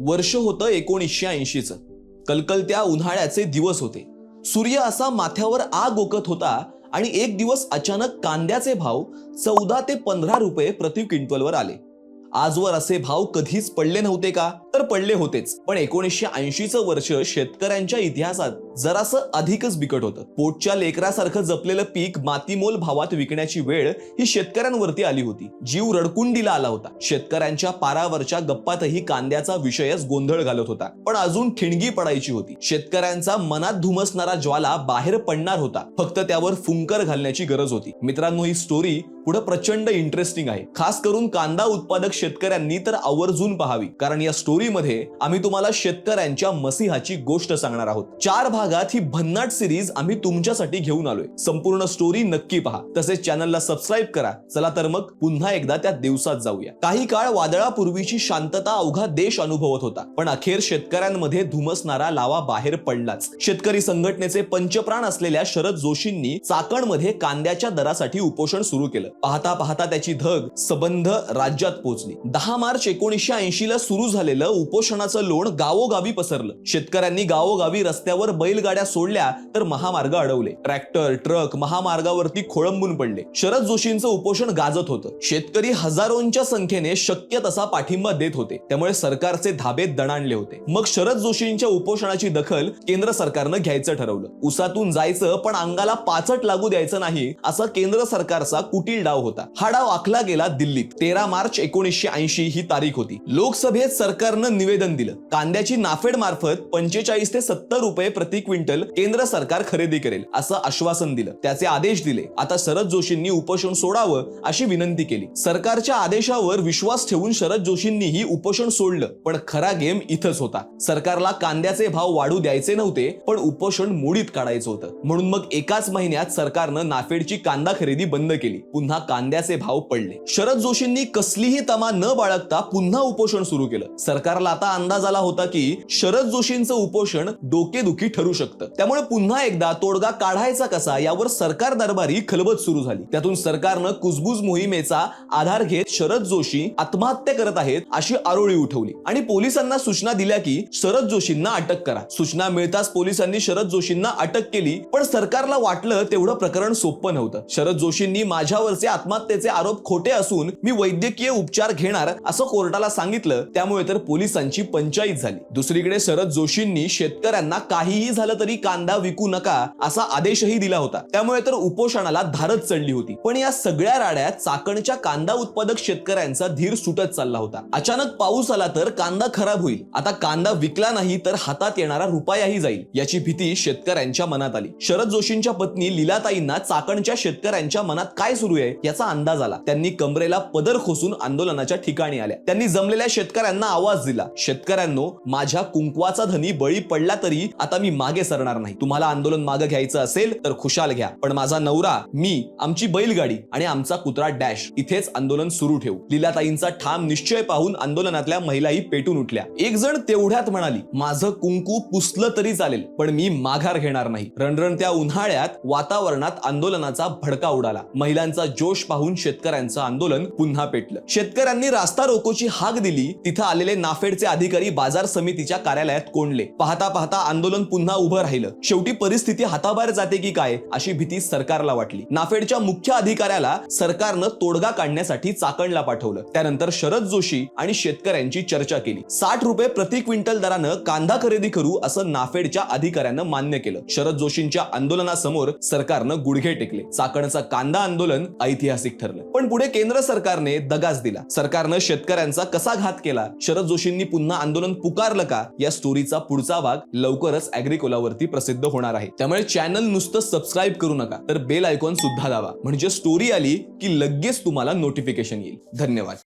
वर्ष होतं एकोणीसशे ऐंशीचं. कलकलत्या उन्हाळ्याचे दिवस होते. सूर्य असा माथ्यावर आग ओकत होता आणि एक दिवस अचानक कांद्याचे भाव चौदा ते पंधरा रुपये प्रति क्विंटलवर आले. आजवर असे भाव कधीच पडले नव्हते का? तर पडले होतेच. पण एकोणीसशे ऐंशीचं वर्ष शेतकऱ्यांच्या इतिहासात जरासं अधिकच बिकट होतं. पोटच्या लेकरासारखं जपलेलं पीक मातीमोल भावात विकण्याची वेळ ही शेतकऱ्यांवरती आली होती. जीव रडकुंडीला आला होता. शेतकऱ्यांच्या पारावरच्या गप्पातही कांद्याचा विषयच गोंधळ घालत होता. पण अजून ठिणगी पडायची होती. शेतकऱ्यांचा मनात धुमसणारा ज्वाला बाहेर पडणार होता. फक्त त्यावर फुंकर घालण्याची गरज होती. मित्रांनो ही स्टोरी पुढे प्रचंड इंटरेस्टिंग आहे. खास करून कांदा उत्पादक शेतकऱ्यांनी तर आवर्जून पहावी. कारण या स्टोरी स्टोरीमध्ये आम्ही तुम्हाला शेतकऱ्यांच्या मसिहाची गोष्ट सांगणार आहोत. चार भागात ही भन्नाट सिरीज आम्ही तुमच्यासाठी घेऊन आलोय. संपूर्ण स्टोरी नक्की पहा. तसेच चॅनलला सबस्क्राईब करा. चला तर मग पुन्हा एकदा त्या दिवसात जाऊया. काही काळ वादळापूर्वीची शांतता अवघा देश अनुभवत होता. पण अखेर शेतकऱ्यांमध्ये धुमसणारा लावा बाहेर पडलाच. शेतकरी संघटनेचे पंचप्राण असलेल्या शरद जोशींनी चाकणमध्ये कांद्याच्या दरासाठी उपोषण सुरू केलं. पाहता पाहता त्याची धग सबंध राज्यात पोहोचली दहा मार्च एकोणीसशे ऐंशी ला सुरू झालेलं उपोषणाचं लोण गावोगावी पसरलं. शेतकऱ्यांनी गावोगावी रस्त्यावर बैलगाड्या सोडल्या तर महामार्ग अडवले. ट्रॅक्टर ट्रक महामार्गावरती खोळंबून पडले. शरद जोशींचं उपोषण गाजत होतं. शेतकरी हजारोंच्या संख्येने शक्य तसा पाठिंबा देत होते. त्यामुळे सरकारचे धाबे दणाणले होते. मग शरद जोशींच्या उपोषणाची दखल केंद्र सरकारनं घ्यायचं ठरवलं. उसातून जायचं पण अंगाला पाचट लागू द्यायचं नाही असा केंद्र सरकारचा कुटील डाव होता. हा डाव आखला गेला दिल्लीत. तेरा मार्च एकोणीसशे ऐंशी ही तारीख होती. लोकसभेत सरकार सरकारनं निवेदन दिलं. कांद्याची नाफेड मार्फत पंचेचाळीस ते सत्तर रुपये प्रति क्विंटल केंद्र सरकार खरेदी करेल असं आश्वासन दिलं. त्याचे आदेश दिले. आता शरद जोशींनी उपोषण सोडावं अशी विनंती केली. सरकारच्या आदेशावर विश्वास ठेवून शरद जोशींनीही उपोषण सोडलं पण खरा गेम इथंच होता. सरकारला कांद्याचे भाव वाढू द्यायचे नव्हते पण उपोषण मोडीत काढायचं होतं. म्हणून मग एकाच महिन्यात सरकारनं नाफेडची कांदा खरेदी बंद केली. पुन्हा कांद्याचे भाव पडले. शरद जोशींनी कसलीही तमा न बाळगता पुन्हा उपोषण सुरू केलं. सरकार सरकारला आता अंदाज आला होता की शरद जोशींचं उपोषण डोकेदुखी ठरू शकतं. त्यामुळे पुन्हा एकदा तोडगा काढायचा कसा यावर सरकार दरबारी खलबत सुरू झाली. त्यातून सरकारनं कुजबूज मोहिमेचा आधार घेत शरद जोशी आत्महत्या करत आहेत अशी आरोळी उठवली. आणि पोलिसांना सूचना दिल्या की शरद जोशींना अटक करा. सूचना मिळताच पोलिसांनी शरद जोशींना अटक केली पण सरकारला वाटलं तेवढं प्रकरण सोपं नव्हतं. शरद जोशींनी माझ्यावरचे आत्महत्येचे आरोप खोटे असून मी वैद्यकीय उपचार घेणार असं कोर्टाला सांगितलं त्यामुळे तर पोलिसांची पंचायत झाली. दुसरीकडे शरद जोशींनी शेतकऱ्यांना काहीही झालं तरी कांदा विकू नका असा आदेशही दिला होता. त्यामुळे तर उपोषणाला धारच चढली होती. पण या सगळ्या राड्यात चाकणच्या कांदा उत्पादक शेतकऱ्यांचा धीर सुटत चालला होता. अचानक पाऊस आला तर कांदा खराब होईल. आता कांदा विकला नाही तर हातात येणारा रुपयाही जाईल याची भीती शेतकऱ्यांच्या मनात आली. शरद जोशींच्या पत्नी लीलाताईंना चाकणच्या शेतकऱ्यांच्या मनात काय सुरू आहे याचा अंदाज आला. त्यांनी कमरेला पदर खोसून आंदोलनाच्या ठिकाणी आल्या. त्यांनी जमलेल्या शेतकऱ्यांना आवाज दिला. शेतकऱ्यांनो माझ्या कुंकवाचा धनी बळी पडला तरी आता मी मागे सरणार नाही. तुम्हाला आंदोलन मागे घ्यायचं असेल तर खुशाल घ्या. पण माझा नवरा मी आमची बैलगाडी आणि आमचा कुत्रा डॅश इथेच आंदोलन सुरू ठेवू. लीलाताईंचा ठाम निश्चय पाहून आंदोलनातल्या महिलाही पेटून उठल्या. एक जण तेवढ्यात म्हणाली माझं कुंकू पुसलं तरी चालेल पण मी माघार घेणार नाही. रणरणत्या उन्हाळ्यात वातावरणात आंदोलनाचा भडका उडाला. महिलांचा जोश पाहून शेतकऱ्यांचं आंदोलन पुन्हा पेटलं. शेतकऱ्यांनी रास्ता रोकोची हाक दिली. तिथं आलेले नाफ नाफेडचे अधिकारी बाजार समितीच्या कार्यालयात कोंडले. पाहता पाहता आंदोलन पुन्हा उभं राहिलं. शेवटी परिस्थिती हाताबाहेर जाते की काय अशी भीती सरकारला वाटली. नाफेडच्या मुख्य अधिकाऱ्याला सरकारनं तोडगा काढण्यासाठी चाकणला पाठवलं. त्यानंतर शरद जोशी आणि शेतकऱ्यांची चर्चा केली. साठ रुपये प्रति क्विंटल दरानं कांदा खरेदी करू असं नाफेडच्या अधिकाऱ्यानं मान्य केलं. शरद जोशींच्या आंदोलनासमोर सरकारनं गुडघे टेकले. चाकणचा कांदा आंदोलन ऐतिहासिक ठरलं. पण पुढे केंद्र सरकारने दगाच दिला. सरकारनं शेतकऱ्यांचा कसा घात केला? शरद जोशी जोशींनी पुन्हा आंदोलन पुकारलं का? या स्टोरीचा पुढचा भाग लवकरच अॅग्रिकोलावरती प्रसिद्ध होणार आहे. त्यामुळे चॅनल नुसतं सबस्क्राईब करू नका तर बेल आयकॉन सुद्धा दावा म्हणजे स्टोरी आली की लगेच तुम्हाला नोटिफिकेशन येईल. धन्यवाद.